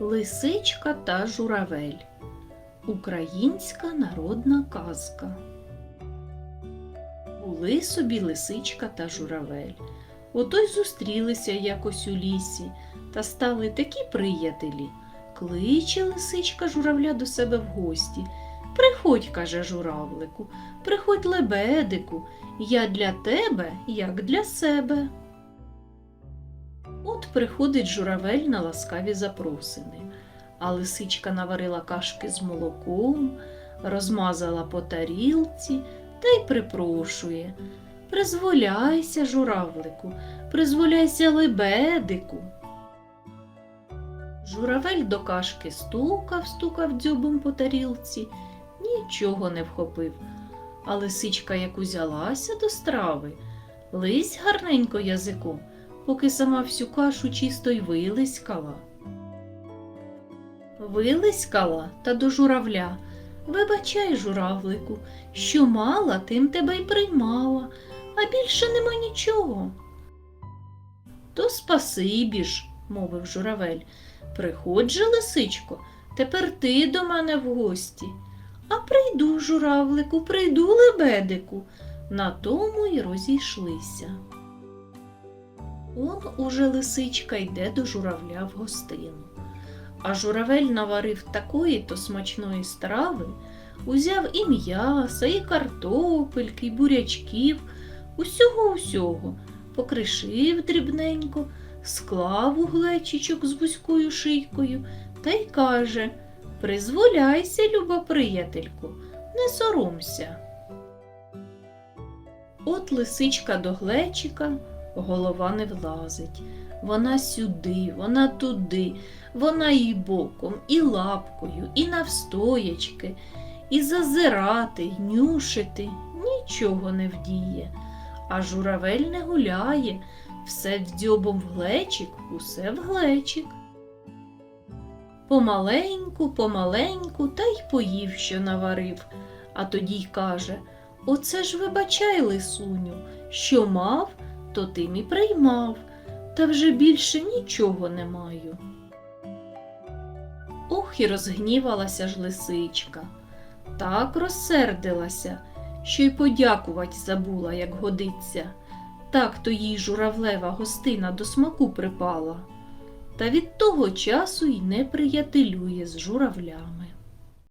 Лисичка та журавель. Українська народна казка. Були собі лисичка та журавель. Ото й зустрілися якось у лісі та стали такі приятелі. Кличе лисичка журавля до себе в гості. Приходь, каже журавлику, приходь лебедику, я для тебе, як для себе. От приходить журавель на ласкаві запросини, а лисичка наварила кашки з молоком, розмазала по тарілці та й припрошує. Призволяйся, журавлику, призволяйся лебедику. Журавель до кашки стукав, стукав дзьобом по тарілці, нічого не вхопив. А лисичка як узялася до страви, лись гарненько язиком, поки сама всю кашу чисто й вилискала. Вилискала та до журавля. Вибачай, журавлику, що мала, тим тебе й приймала, а більше нема нічого. То спасибі ж, мовив журавель. Приходь же, лисичко, тепер ти до мене в гості. А прийду, журавлику, прийду, лебедику. На тому й розійшлися. Он уже лисичка йде до журавля в гостину. А журавель наварив такої то смачної страви, узяв і м'яса, і картопельки, і бурячків, усього усього, покришив дрібненько, склав у глечичок з вузькою шийкою та й каже Призволяйся, люба приятельку, не соромся. От лисичка до глечика, голова не влазить. Вона сюди, вона туди, вона і боком, і лапкою, і навстоячки, і зазирати, й нюшити нічого не вдіє. А журавель не гуляє, все вдьобом в глечик, усе в глечик. Помаленьку, помаленьку, та й поїв, що наварив, а тоді й каже Оце ж вибачай, лисуню, що мав, то тим і приймав, та вже більше нічого не маю. Ох і розгнівалася ж лисичка, так розсердилася, що й подякувати забула, як годиться. Так то їй журавлева гостина до смаку припала, та від того часу й не приятелює з журавлями.